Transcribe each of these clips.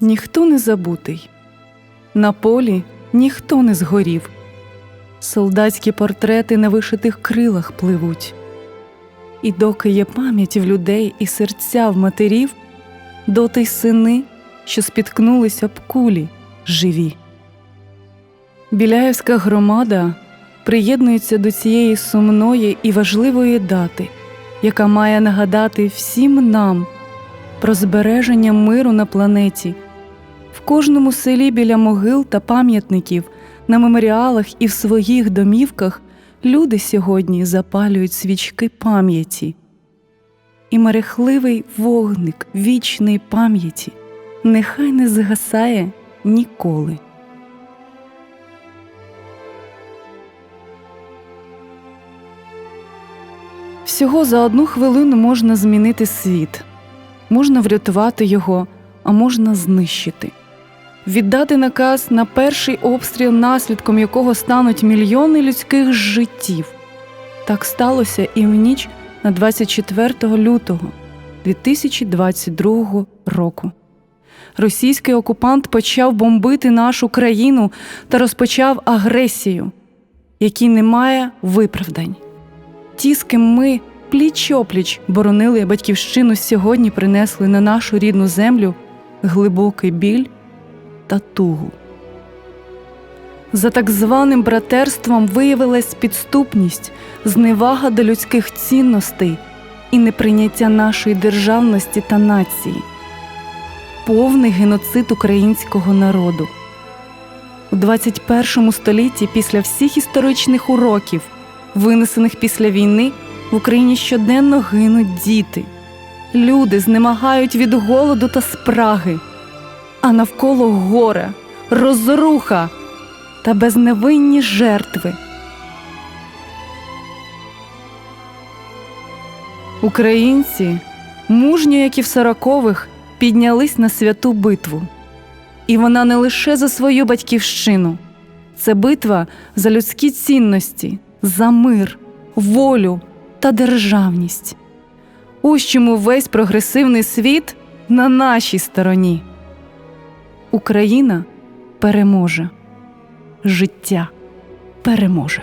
ніхто не забутий, на полі ніхто не згорів, солдатські портрети на вишитих крилах пливуть. І доки є пам'ять в людей і серця в матерів, доти й сини, що спіткнулись об кулі, живі. Біляєвська громада приєднується до цієї сумної і важливої дати, яка має нагадати всім нам про збереження миру на планеті. Кожному селі біля могил та пам'ятників, на меморіалах і в своїх домівках люди сьогодні запалюють свічки пам'яті. І мерехливий вогник вічної пам'яті нехай не згасає ніколи. Всього за одну хвилину можна змінити світ, можна врятувати його, а можна знищити, віддати наказ на перший обстріл, наслідком якого стануть мільйони людських життів. Так сталося і в ніч на 24 лютого 2022 року. Російський окупант почав бомбити нашу країну та розпочав агресію, якій немає виправдань. Ті, з ким ми пліч-опліч боронили батьківщину, сьогодні принесли на нашу рідну землю глибокий біль та тугу. За так званим братерством виявилась підступність, зневага до людських цінностей і неприйняття нашої державності та нації, повний геноцид українського народу. У 21 столітті, після всіх історичних уроків, винесених після війни, в Україні щоденно гинуть діти. Люди знемагають від голоду та спраги, а навколо горе, розруха та безневинні жертви. Українці, мужньо, як і в сорокових, піднялись на святу битву. І вона не лише за свою батьківщину, це битва за людські цінності, за мир, волю та державність. Ось чому весь прогресивний світ на нашій стороні. Україна переможе, життя переможе.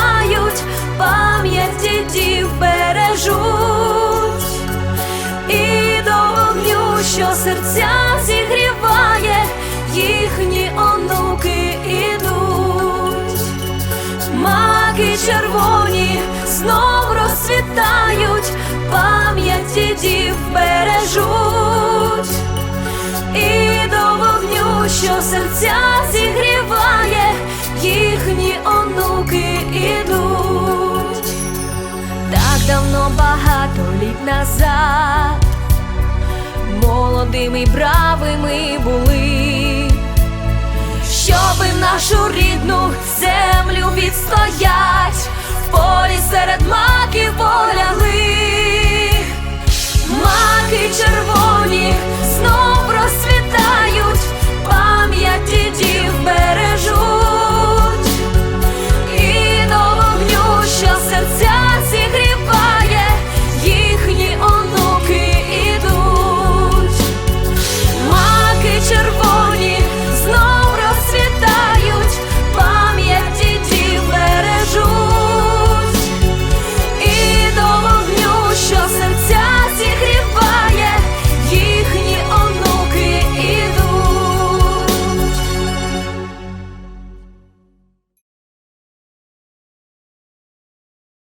розцвітають, пам'ять дідів бережуть, і до вогню, що серця зігріває, їхні онуки ідуть. Так давно багато літ назад молодими бравими були, щоби нашу рідну землю відстоять,